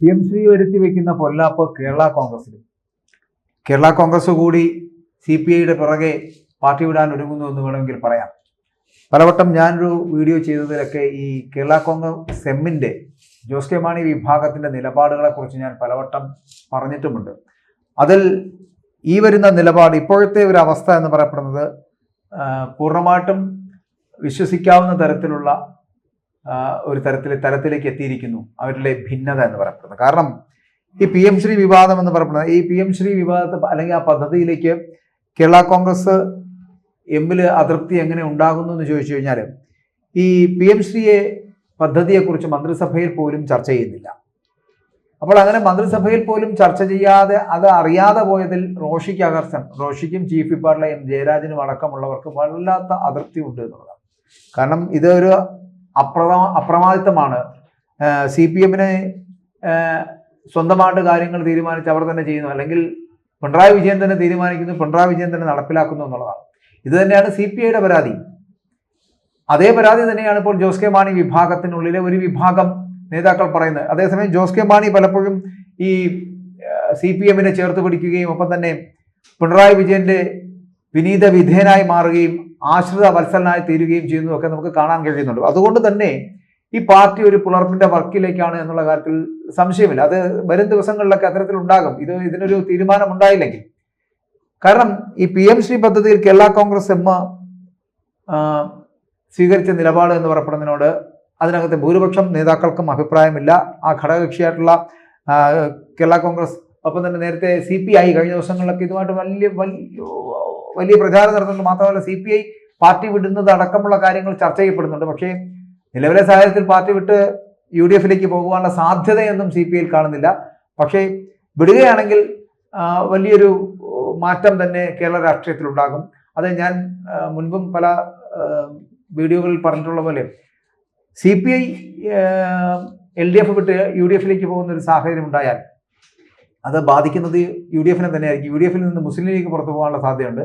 P M Shri വരുത്തി വെക്കുന്ന പൊല്ലാപ്പ് കേരള കോൺഗ്രസിലും കേരള കോൺഗ്രസ് കൂടി സി പി ഐയുടെ പിറകെ പാർട്ടി വിടാൻ ഒരുങ്ങുന്നു എന്ന് വേണമെങ്കിൽ പറയാം. പലവട്ടം ഞാനൊരു വീഡിയോ ചെയ്തതിലൊക്കെ ഈ കേരള കോൺഗ്രസ് സെമ്മിന്റെ ജോസ് കെ മാണി വിഭാഗത്തിന്റെ നിലപാടുകളെക്കുറിച്ച് ഞാൻ പലവട്ടം പറഞ്ഞിട്ടുമുണ്ട്. അതിൽ ഈ വരുന്ന നിലപാട് ഇപ്പോഴത്തെ ഒരു അവസ്ഥ എന്ന് പറയപ്പെടുന്നത് പൂർണമായിട്ടും വിശ്വസിക്കാവുന്ന തരത്തിലുള്ള ഒരു തരത്തിൽ തലത്തിലേക്ക് എത്തിയിരിക്കുന്നു. അവരുടെ ഭിന്നത എന്ന് പറയപ്പെടുന്നത് കാരണം ഈ പി എം ശ്രീ വിവാദം എന്ന് പറയപ്പെടുന്നത് ഈ പി എം ശ്രീ വിവാദത്തെ അല്ലെങ്കിൽ ആ പദ്ധതിയിലേക്ക് കേരള കോൺഗ്രസ് എമ്മിൽ അതൃപ്തി എങ്ങനെ ഉണ്ടാകുന്നു എന്ന് ചോദിച്ചു കഴിഞ്ഞാൽ ഈ പി എം ശ്രീയെ പദ്ധതിയെക്കുറിച്ച് മന്ത്രിസഭയിൽ പോലും ചർച്ച ചെയ്യുന്നില്ല. അപ്പോൾ അങ്ങനെ മന്ത്രിസഭയിൽ പോലും ചർച്ച ചെയ്യാതെ അത് അറിയാതെ പോയതിൽ റോഷിക്ക് അകർഷം റോഷിക്കും ചീഫ് വിപ്പാറിലെ എം ജയരാജനും അടക്കമുള്ളവർക്ക് വല്ലാത്ത അതൃപ്തി ഉണ്ട് എന്നുള്ളതാണ്. കാരണം ഇതൊരു അപ്രമാ അപ്രമാദിത്വമാണ്. സി പി എമ്മിനെ സ്വന്തമായിട്ട് കാര്യങ്ങൾ തീരുമാനിച്ച് അവർ തന്നെ ചെയ്യുന്നു. അല്ലെങ്കിൽ പിണറായി വിജയൻ തന്നെ തീരുമാനിക്കുന്നു പിണറായി വിജയൻ തന്നെ നടപ്പിലാക്കുന്നു എന്നുള്ളതാണ്. ഇത് തന്നെയാണ് സി പി ഐയുടെ പരാതി. അതേ പരാതി തന്നെയാണ് ഇപ്പോൾ ജോസ് കെ മാണി വിഭാഗത്തിനുള്ളിലെ ഒരു വിഭാഗം നേതാക്കൾ പറയുന്നത്. അതേസമയം ജോസ് കെ മാണി പലപ്പോഴും ഈ സി പി എമ്മിനെ ചേർത്ത് പിടിക്കുകയും ഒപ്പം തന്നെ പിണറായി വിജയന്റെ വിനീത വിധേയനായി മാറുകയും ആശ്രിത വത്സലനായി തീരുകയും ചെയ്യുന്നതൊക്കെ നമുക്ക് കാണാൻ കഴിയുന്നുണ്ട്. അതുകൊണ്ട് തന്നെ ഈ പാർട്ടി ഒരു പുലർപ്പിന്റെ വർക്കിലേക്കാണ് എന്നുള്ള കാര്യത്തിൽ സംശയമില്ല. അത് വരും ദിവസങ്ങളിലൊക്കെ അത്തരത്തിൽ ഉണ്ടാകും ഇത് ഇതിനൊരു തീരുമാനം ഉണ്ടായില്ലെങ്കിൽ കാരണം ഈ പി എം ശ്രീ പദ്ധതിയിൽ കേരള കോൺഗ്രസ് എം സ്വീകരിച്ച നിലപാട് എന്ന് പറയപ്പെടുന്നതിനോട് അതിനകത്ത് ഭൂരിപക്ഷം നേതാക്കൾക്കും അഭിപ്രായമില്ല. ആ ഘടകകക്ഷിയായിട്ടുള്ള കേരള കോൺഗ്രസ് ഒപ്പം തന്നെ നേരത്തെ സി പി ഐ കഴിഞ്ഞ ദിവസങ്ങളിലൊക്കെ ഇതുമായിട്ട് വലിയ വലിയ വലിയ പ്രചാരം നടത്തുന്നുണ്ട്. മാത്രമല്ല സി പി ഐ പാർട്ടി വിടുന്നത് അടക്കമുള്ള കാര്യങ്ങൾ ചർച്ച ചെയ്യപ്പെടുന്നുണ്ട്. പക്ഷേ നിലവിലെ സാഹചര്യത്തിൽ പാർട്ടി വിട്ട് യു ഡി എഫിലേക്ക് പോകുവാനുള്ള സാധ്യതയൊന്നും സി പി ഐയിൽ കാണുന്നില്ല. പക്ഷേ വിടുകയാണെങ്കിൽ വലിയൊരു മാറ്റം തന്നെ കേരള രാഷ്ട്രീയത്തിൽ ഉണ്ടാകും. അത് ഞാൻ മുൻപും പല വീഡിയോകളിൽ പറഞ്ഞിട്ടുള്ള പോലെ C P I L D F വിട്ട് യു ഡി എഫിലേക്ക് പോകുന്ന ഒരു സാഹചര്യം ഉണ്ടായാൽ അത് ബാധിക്കുന്നത് യു ഡി എഫിനെ തന്നെയായിരിക്കും. യു ഡി എഫിൽ നിന്ന് മുസ്ലിം ലീഗ് പുറത്തു പോകാനുള്ള സാധ്യതയുണ്ട്.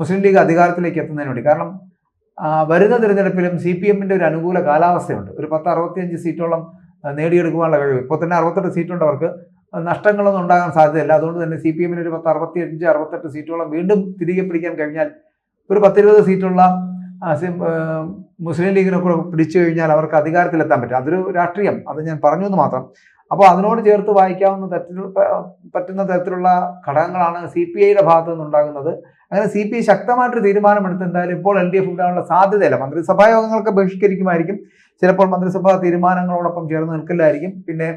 മുസ്ലിം ലീഗ് അധികാരത്തിലേക്ക് എത്തുന്നതിന് വേണ്ടി. കാരണം വരുന്ന തിരഞ്ഞെടുപ്പിലും സി പി എമ്മിന്റെ ഒരു അനുകൂല കാലാവസ്ഥയുണ്ട്. ഒരു പത്ത് അറുപത്തിയഞ്ച് സീറ്റോളം നേടിയെടുക്കുവാനുള്ള കഴിവ്. ഇപ്പോൾ തന്നെ അറുപത്തെട്ട് സീറ്റുണ്ട് അവർക്ക്. നഷ്ടങ്ങളൊന്നും ഉണ്ടാകാൻ സാധ്യതയില്ല. അതുകൊണ്ട് തന്നെ സി പി എമ്മിന് ഒരു പത്ത് അറുപത്തിയഞ്ച് അറുപത്തെട്ട് സീറ്റോളം വീണ്ടും തിരികെ പിടിക്കാൻ കഴിഞ്ഞാൽ ഒരു പത്തിരുപത് സീറ്റുള്ള മുസ്ലിം ലീഗിനെ കൂടെ പിടിച്ചു കഴിഞ്ഞാൽ അവർക്ക് അധികാരത്തിലെത്താൻ പറ്റും. അതൊരു രാഷ്ട്രീയം. അത് ഞാൻ പറഞ്ഞു എന്ന് മാത്രം. അപ്പോൾ അതിനോട് ചേർത്ത് വായിക്കാവുന്ന തരത്തിൽ പറ്റുന്ന തരത്തിലുള്ള ഘടകങ്ങളാണ് സി പി ഐയുടെ ഭാഗത്തു നിന്നുണ്ടാകുന്നത് അങ്ങനെ സി പി ഐ ശക്തമായിട്ടൊരു തീരുമാനമെടുത്ത് എന്തായാലും ഇപ്പോൾ എൽ ഡി എഫ് ഉണ്ടാകാനുള്ള സാധ്യതയില്ല. മന്ത്രിസഭാ യോഗങ്ങളൊക്കെ ബഹിഷ്കരിക്കുമായിരിക്കും. ചിലപ്പോൾ മന്ത്രിസഭാ തീരുമാനങ്ങളോടൊപ്പം ചേർന്ന് നിൽക്കില്ലായിരിക്കും. പിന്നെ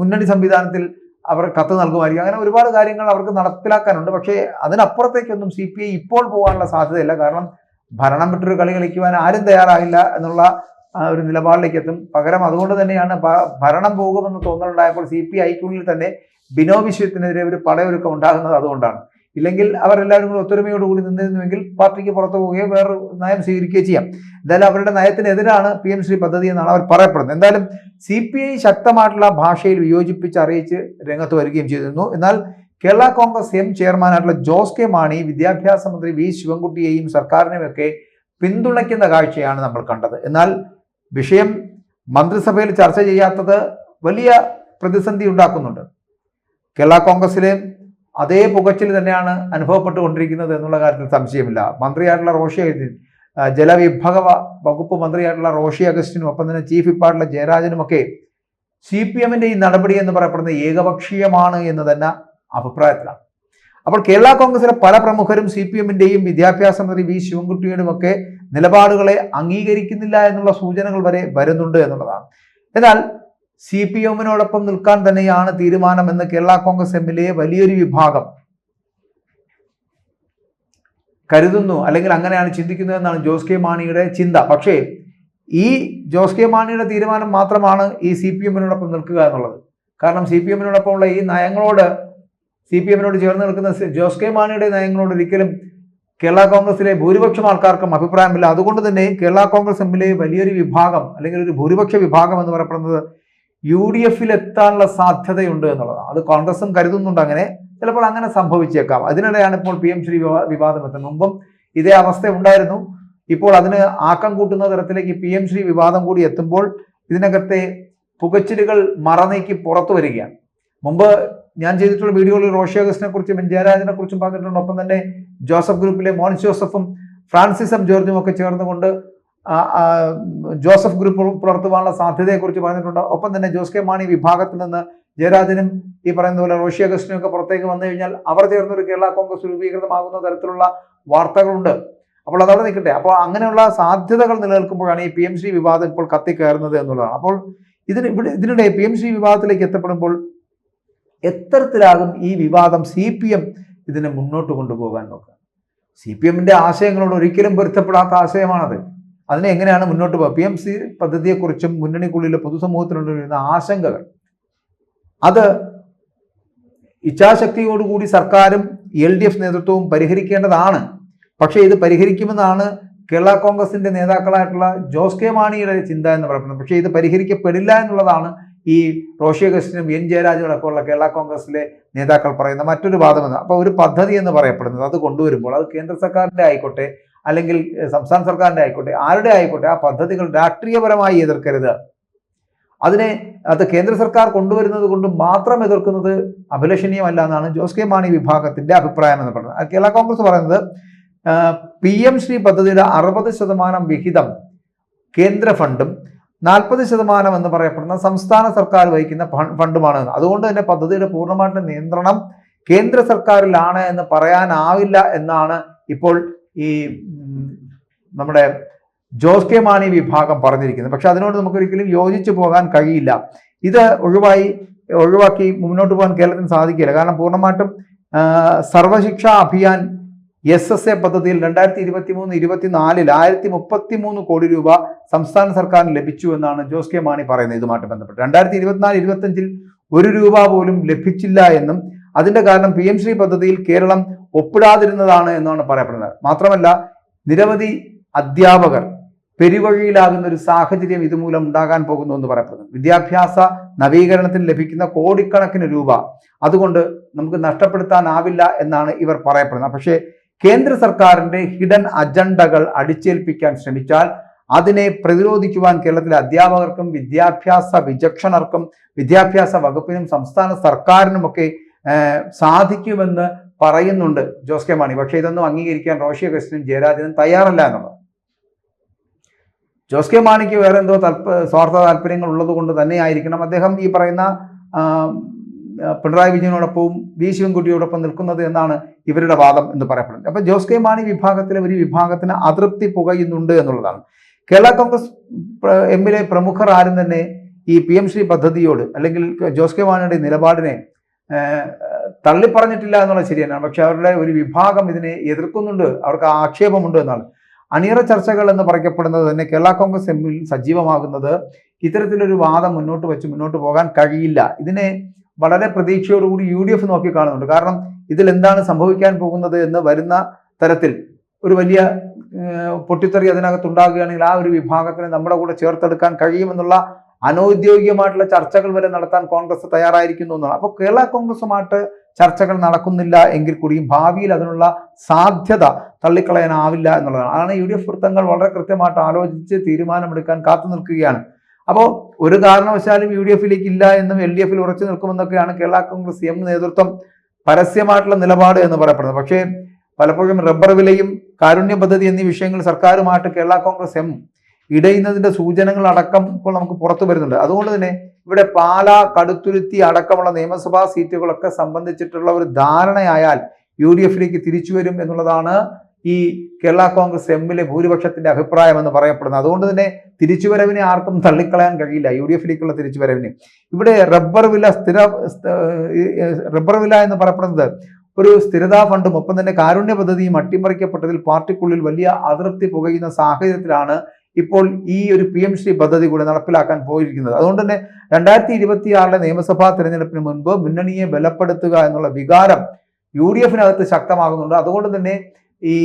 മുന്നണി സംവിധാനത്തിൽ അവർ കത്ത് നൽകുമായിരിക്കും. അങ്ങനെ ഒരുപാട് കാര്യങ്ങൾ അവർക്ക് നടപ്പിലാക്കാനുണ്ട്. പക്ഷേ അതിനപ്പുറത്തേക്കൊന്നും സി പി ഐ ഇപ്പോൾ പോകാനുള്ള സാധ്യതയില്ല. കാരണം ഭരണം വിട്ടൊരു കളി കളിക്കുവാൻ ആരും തയ്യാറായില്ല എന്നുള്ള ഒരു നിലപാടിലേക്ക് എത്തും പകരം അതുകൊണ്ട് തന്നെയാണ് ഭരണം പോകുമെന്ന് തോന്നലുണ്ടായപ്പോൾ സി പി ഐക്കുള്ളിൽ തന്നെ ബിനോ വിഷയത്തിനെതിരെ ഒരു പടയൊരുക്കം ഉണ്ടാകുന്നത് അതുകൊണ്ടാണ്. ഇല്ലെങ്കിൽ അവരെല്ലാവരും കൂടി ഒത്തൊരുമയോടുകൂടി നിന്നിരുന്നുവെങ്കിൽ പാർട്ടിക്ക് പുറത്തു പോവുകയോ വേറൊരു നയം സ്വീകരിക്കുകയോ ചെയ്യാം. എന്തായാലും അവരുടെ നയത്തിനെതിരാണ് പി എം ശ്രീ പദ്ധതി എന്നാണ് അവർ പറയപ്പെടുന്നത്. എന്തായാലും സി പി ഐ ശക്തമായിട്ടുള്ള ഭാഷയിൽ വിയോജിപ്പിച്ച് അറിയിച്ച് രംഗത്ത് വരികയും ചെയ്തിരുന്നു. എന്നാൽ കേരള കോൺഗ്രസ് എം ചെയർമാനായിട്ടുള്ള ജോസ് കെ മാണി വിദ്യാഭ്യാസ മന്ത്രി വി ശിവൻകുട്ടിയെയും സർക്കാരിനെയും ഒക്കെ പിന്തുണയ്ക്കുന്ന കാഴ്ചയാണ് നമ്മൾ കണ്ടത്. എന്നാൽ വിഷയം മന്ത്രിസഭയിൽ ചർച്ച ചെയ്യാത്തത് വലിയ പ്രതിസന്ധി ഉണ്ടാക്കുന്നുണ്ട്. കേരള കോൺഗ്രസിലെ അതേ പുകച്ചിൽ തന്നെയാണ് അനുഭവപ്പെട്ടുകൊണ്ടിരിക്കുന്നത് എന്നുള്ള കാര്യത്തിൽ സംശയമില്ല. മന്ത്രിയായിട്ടുള്ള റോഷി അഗസ്റ്റിൻ ജലവിഭവ വകുപ്പ് മന്ത്രിയായിട്ടുള്ള റോഷി അഗസ്റ്റിനും ഒപ്പം തന്നെ ചീഫ് വിപ്പായിട്ടുള്ള ജയരാജനുമൊക്കെ സി പി എമ്മിന്റെ ഈ നടപടി എന്ന് പറയപ്പെടുന്നത് ഏകപക്ഷീയമാണ് എന്ന് തന്നെ അഭിപ്രായത്തിലാണ്. അപ്പോൾ കേരള കോൺഗ്രസിലെ പല പ്രമുഖരും സി പി എമ്മിന്റെയും വിദ്യാഭ്യാസ മന്ത്രി വി ശിവൻകുട്ടിയുടെയും ഒക്കെ നിലപാടുകളെ അംഗീകരിക്കുന്നില്ല എന്നുള്ള സൂചനകൾ വരെ വരുന്നുണ്ട് എന്നുള്ളതാണ്. എന്നാൽ സി പി എമ്മിനോടൊപ്പം നിൽക്കാൻ തന്നെയാണ് തീരുമാനമെന്ന് കേരള കോൺഗ്രസ് എമ്മിലെ വലിയൊരു വിഭാഗം കരുതുന്നു അല്ലെങ്കിൽ അങ്ങനെയാണ് ചിന്തിക്കുന്നത് എന്നാണ് ജോസ് കെ മാണിയുടെ ചിന്ത. പക്ഷേ ഈ ജോസ് കെ മാണിയുടെ തീരുമാനം മാത്രമാണ് ഈ സി പി എമ്മിനോടൊപ്പം നിൽക്കുക എന്നുള്ളത്. കാരണം സി പി എമ്മിനോടൊപ്പമുള്ള ഈ നയങ്ങളോട് സി പി എമ്മിനോട് ചേർന്ന് നിൽക്കുന്ന ജോസ് കെ മാണിയുടെ നയങ്ങളോട് ഒരിക്കലും കേരള കോൺഗ്രസിലെ ഭൂരിപക്ഷം ആൾക്കാർക്കും അഭിപ്രായമില്ല. അതുകൊണ്ട് തന്നെ കേരള കോൺഗ്രസ് എമ്മിലെ വലിയൊരു വിഭാഗം അല്ലെങ്കിൽ ഒരു ഭൂരിപക്ഷ വിഭാഗം എന്ന് പറയപ്പെടുന്നത് യു ഡി എഫിൽ എത്താനുള്ള സാധ്യതയുണ്ട് എന്നുള്ളതാണ്. അത് കോൺഗ്രസും കരുതുന്നുണ്ട് അങ്ങനെ. ചിലപ്പോൾ അങ്ങനെ സംഭവിച്ചേക്കാം. അതിനിടെയാണ് ഇപ്പോൾ പി എം ശ്രീ വിവാ- വിവാദം എത്തുന്നത്. മുമ്പും ഇതേ അവസ്ഥ ഉണ്ടായിരുന്നു. ഇപ്പോൾ അതിന് ആക്കം കൂട്ടുന്ന തരത്തിലേക്ക് പി എം ശ്രീ വിവാദം കൂടി എത്തുമ്പോൾ ഇതിനകത്തെ പുകച്ചിലുകൾ മറനീക്കി പുറത്തു വരികയാണ്. മുമ്പ് ഞാൻ ചെയ്തിട്ടുള്ള വീഡിയോകളിൽ റോഷി അഗസ്റ്റിനെ കുറിച്ചും എൻ ജയരാജനെ കുറിച്ചും പറഞ്ഞിട്ടുണ്ട്. ഒപ്പം തന്നെ ജോസഫ് ഗ്രൂപ്പിലെ മോൻ ജോസഫും ഫ്രാൻസിസ് ഫ്രാൻസിസം ജോർജും ഒക്കെ ചേർന്നുകൊണ്ട് ജോസഫ് ഗ്രൂപ്പ് പുലർത്തുവാനുള്ള സാധ്യതയെക്കുറിച്ച് പറഞ്ഞിട്ടുണ്ട്. ഒപ്പം തന്നെ ജോസ് കെ മാണി വിഭാഗത്തിൽ നിന്ന് ജയരാജനും ഈ പറയുന്ന പോലെ റോഷി അഗസ്റ്റിനും ഒക്കെ പുറത്തേക്ക് വന്നു കഴിഞ്ഞാൽ അവർ ചേർന്നൊരു കേരള കോൺഗ്രസ് രൂപീകൃതമാകുന്ന തരത്തിലുള്ള വാർത്തകളുണ്ട്. അപ്പോൾ അതവിടെ നിൽക്കട്ടെ. അപ്പോൾ അങ്ങനെയുള്ള സാധ്യതകൾ നിലനിൽക്കുമ്പോഴാണ് ഈ പി എം സി വിവാദം ഇപ്പോൾ കത്തിക്കയറുന്നത് എന്നുള്ളതാണ്. അപ്പോൾ ഇതിന് ഇവിടെ ഇതിനിടെ പി എം സി വിവാദത്തിലേക്ക് എത്തപ്പെടുമ്പോൾ എത്തരത്തിലാകും ഈ വിവാദം സി പി എം ഇതിനെ മുന്നോട്ട് കൊണ്ടുപോകാൻ നോക്കുക? സി പി എമ്മിന്റെ ആശയങ്ങളോട് ഒരിക്കലും പൊരുത്തപ്പെടാത്ത ആശയമാണത്. അതിനെ എങ്ങനെയാണ് മുന്നോട്ട് പോകുക പി എം സി പദ്ധതിയെക്കുറിച്ചും മുന്നണിക്കുള്ളിലെ പൊതുസമൂഹത്തിനുണ്ടായിരുന്ന ആശങ്കകൾ. അത് ഇച്ഛാശക്തിയോടുകൂടി സർക്കാരും എൽ ഡി എഫ് നേതൃത്വവും പരിഹരിക്കേണ്ടതാണ്. പക്ഷേ ഇത് പരിഹരിക്കുമെന്നാണ് കേരള കോൺഗ്രസിന്റെ നേതാക്കളായിട്ടുള്ള ജോസ് കെ മാണിയുടെ ചിന്ത എന്ന് പറയുന്നത്. പക്ഷേ ഇത് പരിഹരിക്കപ്പെടില്ല എന്നുള്ളതാണ് ഈ റോഷി അഗസ്റ്റിനും എൻ ജയരാജനും അടക്കമുള്ള കേരള കോൺഗ്രസിലെ നേതാക്കൾ പറയുന്ന മറ്റൊരു വാദമെന്ന് അപ്പോൾ ഒരു പദ്ധതി എന്ന് പറയപ്പെടുന്നത് അത് കൊണ്ടുവരുമ്പോൾ അത് കേന്ദ്ര സർക്കാരിന്റെ ആയിക്കോട്ടെ അല്ലെങ്കിൽ സംസ്ഥാന സർക്കാരിന്റെ ആയിക്കോട്ടെ ആരുടെ ആയിക്കോട്ടെ ആ പദ്ധതികൾ രാഷ്ട്രീയപരമായി എതിർക്കരുത്. അതിനെ അത് കേന്ദ്ര സർക്കാർ കൊണ്ടുവരുന്നത് കൊണ്ട് മാത്രം എതിർക്കുന്നത് അഭിലഷണീയമല്ല എന്നാണ് ജോസ് കെ മാണി വിഭാഗത്തിന്റെ അഭിപ്രായം എന്ന് പറയുന്നത്. കേരള കോൺഗ്രസ് പറയുന്നത് പി എം ശ്രീ പദ്ധതിയുടെ അറുപത് ശതമാനം വിഹിതം കേന്ദ്ര ഫണ്ടും നാൽപ്പത് ശതമാനം എന്ന് പറയപ്പെടുന്ന സംസ്ഥാന സർക്കാർ വഹിക്കുന്ന ഫണ്ടുമാണ്. അതുകൊണ്ട് തന്നെ പദ്ധതിയുടെ പൂർണമായിട്ട് നിയന്ത്രണം കേന്ദ്ര സർക്കാരിലാണ് എന്ന് പറയാനാവില്ല എന്നാണ് ഇപ്പോൾ ഈ നമ്മുടെ ജോസ് കെ മാണി വിഭാഗം പറഞ്ഞിരിക്കുന്നത്. പക്ഷെ അതിനോട് നമുക്ക് ഒരിക്കലും യോജിച്ചു പോകാൻ കഴിയില്ല. ഇത് ഒഴിവായി ഒഴിവാക്കി മുന്നോട്ട് പോകാൻ കേരളത്തിന് സാധിക്കില്ല. കാരണം പൂർണമായിട്ടും Sarvashiksha Abhiyan S S A പദ്ധതിയിൽ രണ്ടായിരത്തി ഇരുപത്തി മൂന്ന് ഇരുപത്തിനാലിൽ ആയിരത്തി മുപ്പത്തി മൂന്ന് കോടി രൂപ സംസ്ഥാന സർക്കാരിന് ലഭിച്ചു എന്നാണ് ജോസ് കെ മാണി പറയുന്നത്. ഇതുമായിട്ട് ബന്ധപ്പെട്ട് രണ്ടായിരത്തി ഇരുപത്തിനാല് ഇരുപത്തഞ്ചിൽ ഒരു രൂപ പോലും ലഭിച്ചില്ല എന്നും അതിന്റെ കാരണം പി എം ശ്രീ പദ്ധതിയിൽ കേരളം ഒപ്പിടാതിരുന്നതാണ് എന്നാണ് പറയപ്പെടുന്നത്. മാത്രമല്ല നിരവധി അധ്യാപകർ പെരുവഴിയിലാകുന്ന ഒരു സാഹചര്യം ഇതുമൂലം ഉണ്ടാകാൻ പോകുന്നു എന്ന് പറയപ്പെടുന്നു. വിദ്യാഭ്യാസ നവീകരണത്തിന് ലഭിക്കുന്ന കോടിക്കണക്കിന് രൂപ അതുകൊണ്ട് നമുക്ക് നഷ്ടപ്പെടുത്താനാവില്ല എന്നാണ് ഇവർ പറയപ്പെടുന്നത്. പക്ഷേ കേന്ദ്ര സർക്കാരിന്റെ ഹിഡൻ അജണ്ടകൾ അടിച്ചേൽപ്പിക്കാൻ ശ്രമിച്ചാൽ അതിനെ പ്രതിരോധിക്കുവാൻ കേരളത്തിലെ അധ്യാപകർക്കും വിദ്യാഭ്യാസ വിചക്ഷണർക്കും വിദ്യാഭ്യാസ വകുപ്പിനും സംസ്ഥാന സർക്കാരിനുമൊക്കെ സാധിക്കുമെന്ന് പറയുന്നുണ്ട് ജോസ് കെ മാണി. പക്ഷേ ഇതൊന്നും അംഗീകരിക്കാൻ റോഷി അഗസ്റ്റിനും ജയരാജനും തയ്യാറല്ല എന്നുള്ളത്. ജോസ് കെ മാണിക്ക് വേറെ എന്തോ താല്പ സ്വാർത്ഥ താല്പര്യങ്ങൾ ഉള്ളത് കൊണ്ട് തന്നെ ആയിരിക്കണം അദ്ദേഹം ഈ പറയുന്ന പിണറായി വിജയനോടൊപ്പവും വി ശിവൻകുട്ടിയോടൊപ്പം നിൽക്കുന്നത് എന്നാണ് ഇവരുടെ വാദം എന്ന് പറയപ്പെടുന്നത്. അപ്പൊ ജോസ് കെ മാണി വിഭാഗത്തിലെ ഒരു വിഭാഗത്തിന് അതൃപ്തി പുകയുന്നുണ്ട് എന്നുള്ളതാണ്. കേരള കോൺഗ്രസ് എമ്മിലെ പ്രമുഖർ ആരും തന്നെ ഈ പി എം ശ്രീ പദ്ധതിയോട് അല്ലെങ്കിൽ ജോസ് കെ മാണിയുടെ നിലപാടിനെ തള്ളിപ്പറഞ്ഞിട്ടില്ല എന്നുള്ളത് ശരിയാണ് പക്ഷെ അവരുടെ ഒരു വിഭാഗം ഇതിനെ എതിർക്കുന്നുണ്ട് അവർക്ക് ആക്ഷേപമുണ്ട് എന്നാണ്. അണിയറ ചർച്ചകൾ എന്ന് പറയപ്പെടുന്നത് തന്നെ കേരള കോൺഗ്രസ് എമ്മിൽ സജീവമാകുന്നത് ഇത്തരത്തിലൊരു വാദം മുന്നോട്ട് വെച്ച് മുന്നോട്ട് പോകാൻ കഴിയില്ല. ഇതിനെ വളരെ പ്രതീക്ഷയോടുകൂടി യു ഡി എഫ് നോക്കി കാണുന്നുണ്ട്. കാരണം ഇതിൽ എന്താണ് സംഭവിക്കാൻ പോകുന്നത് എന്ന് വരുന്ന തരത്തിൽ ഒരു വലിയ പൊട്ടിത്തെറി അതിനകത്ത് ഉണ്ടാകുകയാണെങ്കിൽ ആ ഒരു വിഭാഗത്തിനെ നമ്മുടെ കൂടെ ചേർത്തെടുക്കാൻ കഴിയുമെന്നുള്ള അനൗദ്യോഗികമായിട്ടുള്ള ചർച്ചകൾ വരെ നടത്താൻ കോൺഗ്രസ് തയ്യാറായിരിക്കുന്നു എന്നാണ്. അപ്പോൾ കേരള കോൺഗ്രസുമായിട്ട് ചർച്ചകൾ നടക്കുന്നില്ല എങ്കിൽ കൂടിയും ഭാവിയിൽ അതിനുള്ള സാധ്യത തള്ളിക്കളയാനാവില്ല എന്നുള്ളതാണ്. അതാണ് യു ഡി എഫ് വൃത്തങ്ങൾ വളരെ കൃത്യമായിട്ട് ആലോചിച്ച് തീരുമാനമെടുക്കാൻ കാത്തു നിൽക്കുകയാണ്. അപ്പോൾ ഒരു കാരണവശാലും യു ഡി എഫിലേക്ക് ഇല്ല എന്നും എൽ ഡി എഫിൽ ഉറച്ചു നിൽക്കുമെന്നൊക്കെയാണ് കേരള കോൺഗ്രസ് എം നേതൃത്വം പരസ്യമായിട്ടുള്ള നിലപാട് എന്ന് പറയപ്പെടുന്നത്. പക്ഷേ പലപ്പോഴും റബ്ബർ വിലയും കാരുണ്യ പദ്ധതി എന്നീ വിഷയങ്ങൾ സർക്കാരുമായിട്ട് കേരള കോൺഗ്രസ് എം ഇടയുന്നതിന്റെ സൂചനകൾ അടക്കം ഇപ്പോൾ നമുക്ക് പുറത്തു വരുന്നുണ്ട്. അതുകൊണ്ട് തന്നെ ഇവിടെ പാല കടുത്തുരുത്തി അടക്കമുള്ള നിയമസഭാ സീറ്റുകളൊക്കെ സംബന്ധിച്ചിട്ടുള്ള ഒരു ധാരണയായാൽ യു ഡി എഫിലേക്ക് തിരിച്ചു വരും എന്നുള്ളതാണ് ഈ കേരള കോൺഗ്രസ് എമ്മിലെ ഭൂരിപക്ഷത്തിന്റെ അഭിപ്രായം എന്ന് പറയപ്പെടുന്നത്. അതുകൊണ്ട് തന്നെ തിരിച്ചുവരവിനെ ആർക്കും തള്ളിക്കളയാൻ കഴിയില്ല. യു ഡി എഫിലേക്കുള്ള തിരിച്ചുവരവിന്. ഇവിടെ റബ്ബർ വില സ്ഥിര റബ്ബർ വില എന്ന് പറയപ്പെടുന്നത് ഒരു സ്ഥിരതാ ഫണ്ടും ഒപ്പം തന്നെ കാരുണ്യ പദ്ധതിയും അട്ടിമറിക്കപ്പെട്ടതിൽ പാർട്ടിക്കുള്ളിൽ വലിയ അതൃപ്തി പുകയുന്ന സാഹചര്യത്തിലാണ് ഇപ്പോൾ ഈ ഒരു പി എം ശ്രീ പദ്ധതി കൂടെ നടപ്പിലാക്കാൻ പോയിരിക്കുന്നത്. അതുകൊണ്ട് തന്നെ രണ്ടായിരത്തി ഇരുപത്തിയാറിലെ നിയമസഭാ തെരഞ്ഞെടുപ്പിന് മുൻപ് മുന്നണിയെ ബലപ്പെടുത്തുക എന്നുള്ള വികാരം യു ഡി എഫിനകത്ത് ശക്തമാകുന്നുണ്ട്. അതുകൊണ്ട് തന്നെ ഈ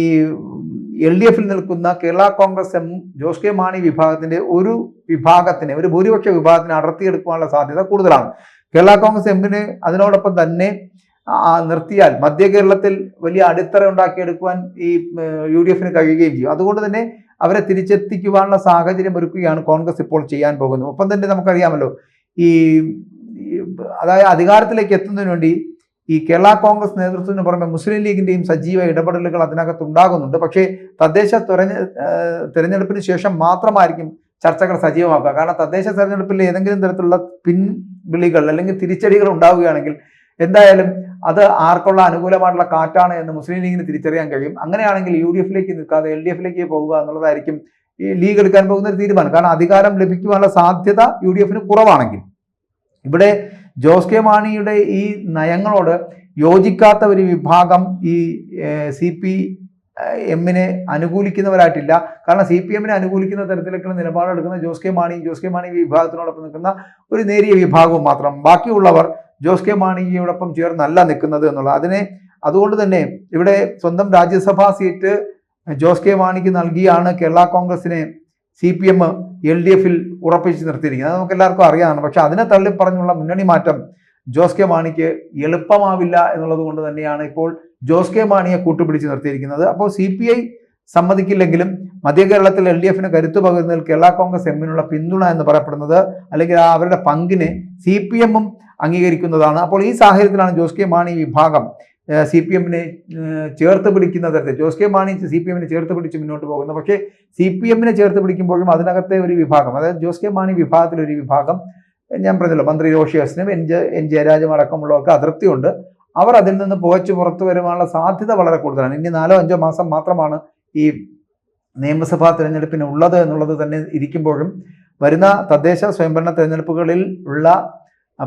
എൽ ഡി എഫിൽ നിൽക്കുന്ന Kerala Congress M Jose K Mani വിഭാഗത്തിന്റെ ഒരു വിഭാഗത്തിന് ഒരു ഭൂരിപക്ഷ വിഭാഗത്തിന് അടർത്തിയെടുക്കാനുള്ള സാധ്യത കൂടുതലാണ്. കേരള കോൺഗ്രസ് എമ്മിന് അതിനോടൊപ്പം തന്നെ നിർത്തിയാൽ മധ്യ കേരളത്തിൽ വലിയ അടിത്തറ ഉണ്ടാക്കിയെടുക്കുവാൻ ഈ യു ഡി എഫിന് കഴിയുകയും ചെയ്യും. അതുകൊണ്ട് തന്നെ അവരെ തിരിച്ചെത്തിക്കുവാനുള്ള സാഹചര്യം ഒരുക്കുകയാണ് കോൺഗ്രസ് ഇപ്പോൾ ചെയ്യാൻ പോകുന്നത്. ഒപ്പം തന്നെ നമുക്കറിയാമല്ലോ ഈ അതായത് അധികാരത്തിലേക്ക് എത്തുന്നതിന് വേണ്ടി ഈ കേരള കോൺഗ്രസ് നേതൃത്വത്തിന് പുറമെ മുസ്ലിം ലീഗിന്റെയും സജീവ ഇടപെടലുകൾ അതിനകത്ത് ഉണ്ടാകുന്നുണ്ട്. പക്ഷേ തദ്ദേശ തെരഞ്ഞെ തെരഞ്ഞെടുപ്പിന് ശേഷം മാത്രമായിരിക്കും ചർച്ചകൾ സജീവമാക്കുക. കാരണം തദ്ദേശ തെരഞ്ഞെടുപ്പിൽ ഏതെങ്കിലും തരത്തിലുള്ള പിൻവിളികൾ അല്ലെങ്കിൽ തിരിച്ചടികൾ ഉണ്ടാവുകയാണെങ്കിൽ എന്തായാലും അത് ആർക്കുള്ള അനുകൂലമായിട്ടുള്ള കാറ്റാണ് എന്ന് മുസ്ലിം ലീഗിന് തിരിച്ചറിയാൻ കഴിയും. അങ്ങനെയാണെങ്കിൽ യു ഡി എഫിലേക്ക് നിൽക്കാതെ എൽ ഡി എഫിലേക്ക് പോവുക എന്നുള്ളതായിരിക്കും ഈ ലീഗ് എടുക്കാൻ പോകുന്ന ഒരു തീരുമാനം. കാരണം അധികാരം ലഭിക്കുവാനുള്ള സാധ്യത യു ഡി എഫിന് കുറവാണെങ്കിൽ. ഇവിടെ ജോസ് കെ മാണിയുടെ ഈ നയങ്ങളോട് യോജിക്കാത്ത ഒരു വിഭാഗം ഈ സി പി എമ്മിനെ അനുകൂലിക്കുന്നവരായിട്ടില്ല. കാരണം സി പി എമ്മിനെ അനുകൂലിക്കുന്ന തരത്തിലേക്കുള്ള നിലപാടെടുക്കുന്ന ജോസ് കെ മാണി ജോസ് കെ മാണി വിഭാഗത്തിനോടൊപ്പം നിൽക്കുന്ന ഒരു നേരിയ വിഭാഗവും മാത്രം. ബാക്കിയുള്ളവർ ജോസ് കെ മാണിയോടൊപ്പം ചേർന്നല്ല നിൽക്കുന്നത് എന്നുള്ള അതിനെ അതുകൊണ്ട് തന്നെ ഇവിടെ സ്വന്തം രാജ്യസഭാ സീറ്റ് ജോസ് കെ മാണിക്ക് നൽകിയാണ് കേരള കോൺഗ്രസിനെ C P M L D എഫിൽ ഉറപ്പിച്ച് നിർത്തിയിരിക്കുന്നത് അത് നമുക്ക് എല്ലാവർക്കും അറിയാവുന്നതാണ് പക്ഷെ അതിനെ തള്ളി പറഞ്ഞുള്ള മുന്നണി മാറ്റം ജോസ് കെ മാണിക്ക് എളുപ്പമാവില്ല എന്നുള്ളത് കൊണ്ട് തന്നെയാണ് ഇപ്പോൾ ജോസ് കെ മാണിയെ കൂട്ടുപിടിച്ച് നിർത്തിയിരിക്കുന്നത്. അപ്പോൾ സി പി ഐ സമ്മതിക്കില്ലെങ്കിലും മധ്യ കേരളത്തിൽ എൽ ഡി എഫിന് കരുത്തു പകരുന്നതിൽ കേരള കോൺഗ്രസ് എമ്മിനുള്ള പിന്തുണ എന്ന് പറയപ്പെടുന്നത് അല്ലെങ്കിൽ അവരുടെ പങ്കിനെ സി പി എമ്മും അംഗീകരിക്കുന്നതാണ്. അപ്പോൾ ഈ സാഹചര്യത്തിലാണ് ജോസ് കെ മാണി വിഭാഗം സി പി എമ്മിനെ ചേർത്ത് പിടിക്കുന്ന തരത്തിൽ. Jose K Mani C P എമ്മിനെ ചേർത്ത് പിടിച്ച് മുന്നോട്ട് പോകുന്നത് പക്ഷേ സി പി എമ്മിനെ ചേർത്ത് പിടിക്കുമ്പോഴും അതിനകത്തെ ഒരു വിഭാഗം അതായത് ജോസ് കെ മാണി വിഭാഗത്തിലൊരു വിഭാഗം ഞാൻ പറഞ്ഞല്ലോ മന്ത്രി രോഷി ഹസനും എൻ ജെ എൻ ജയരാജും അടക്കമുള്ളവർക്ക് അതൃപ്തിയുണ്ട്. അവർ അതിൽ നിന്ന് പുകച്ചു പുറത്തു വരുവാനുള്ള സാധ്യത വളരെ കൂടുതലാണ്. ഇനി നാലോ അഞ്ചോ മാസം മാത്രമാണ് ഈ നിയമസഭാ തിരഞ്ഞെടുപ്പിന് ഉള്ളത് എന്നുള്ളത് തന്നെ ഇരിക്കുമ്പോഴും വരുന്ന തദ്ദേശ സ്വയംഭരണ തെരഞ്ഞെടുപ്പുകളിൽ ഉള്ള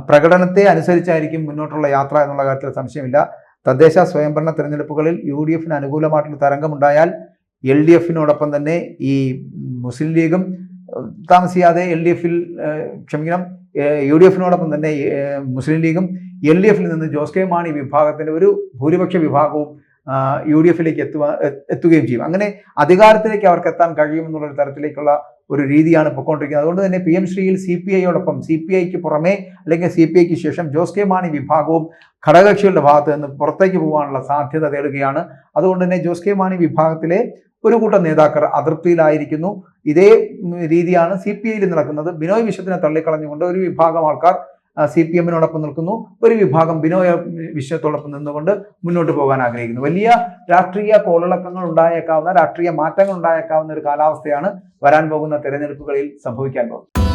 പ്രകടനത്തെ അനുസരിച്ചായിരിക്കും മുന്നോട്ടുള്ള യാത്ര എന്നുള്ള കാര്യത്തിൽ സംശയമില്ല. തദ്ദേശ സ്വയംഭരണ തെരഞ്ഞെടുപ്പുകളിൽ യു ഡി എഫിന് അനുകൂലമായിട്ടുള്ള തരംഗമുണ്ടായാൽ എൽ ഡി എഫിനോടൊപ്പം തന്നെ ഈ മുസ്ലിം ലീഗും താമസിയാതെ എൽ ഡി എഫിൽ ക്ഷമിക്കണം യു ഡി എഫിനോടൊപ്പം തന്നെ മുസ്ലിം ലീഗും എൽ ഡി എഫിൽ നിന്ന് ജോസ് കെ മാണി വിഭാഗത്തിന്റെ ഒരു ഭൂരിപക്ഷ വിഭാഗവും യു ഡി എഫിലേക്ക് എത്തുക എത്തുകയും ചെയ്യും. അങ്ങനെ അധികാരത്തിലേക്ക് അവർക്ക് എത്താൻ കഴിയുമെന്നുള്ള ഒരു തരത്തിലേക്കുള്ള ഒരു രീതിയാണ് പൊയ്ക്കൊണ്ടിരിക്കുന്നത് അതുകൊണ്ട് തന്നെ പി എം ശ്രീയിൽ സി പി ഐയോടൊപ്പം സി പി ഐക്ക് പുറമേ അല്ലെങ്കിൽ സി പി ഐക്ക് ശേഷം ജോസ് കെ മാണി വിഭാഗവും ഘടകകക്ഷികളുടെ ഭാഗത്ത് നിന്ന് പുറത്തേക്ക് പോകാനുള്ള സാധ്യത തേടുകയാണ്. അതുകൊണ്ട് തന്നെ ജോസ് കെ മാണി വിഭാഗത്തിലെ ഒരു കൂട്ടം നേതാക്കൾ അതൃപ്തിയിലായിരിക്കുന്നു ഇതേ രീതിയാണ് സി പി ഐയിൽ നടക്കുന്നത്. ബിനോയ് വിശ്വത്തിനെ തള്ളിക്കളഞ്ഞുകൊണ്ട് ഒരു വിഭാഗം ആൾക്കാർ സി പി എമ്മിനോടൊപ്പം നിൽക്കുന്നു. ഒരു വിഭാഗം ബിനോയ വിശ്വത്തോടൊപ്പം നിന്നുകൊണ്ട് മുന്നോട്ട് പോകാൻ ആഗ്രഹിക്കുന്നു. വലിയ രാഷ്ട്രീയ കോളിളക്കങ്ങൾ ഉണ്ടായേക്കാവുന്ന രാഷ്ട്രീയ മാറ്റങ്ങൾ ഉണ്ടായേക്കാവുന്ന ഒരു കാലാവസ്ഥയാണ് വരാൻ പോകുന്ന തെരഞ്ഞെടുപ്പുകളിൽ സംഭവിക്കാൻ പോകുന്നത്.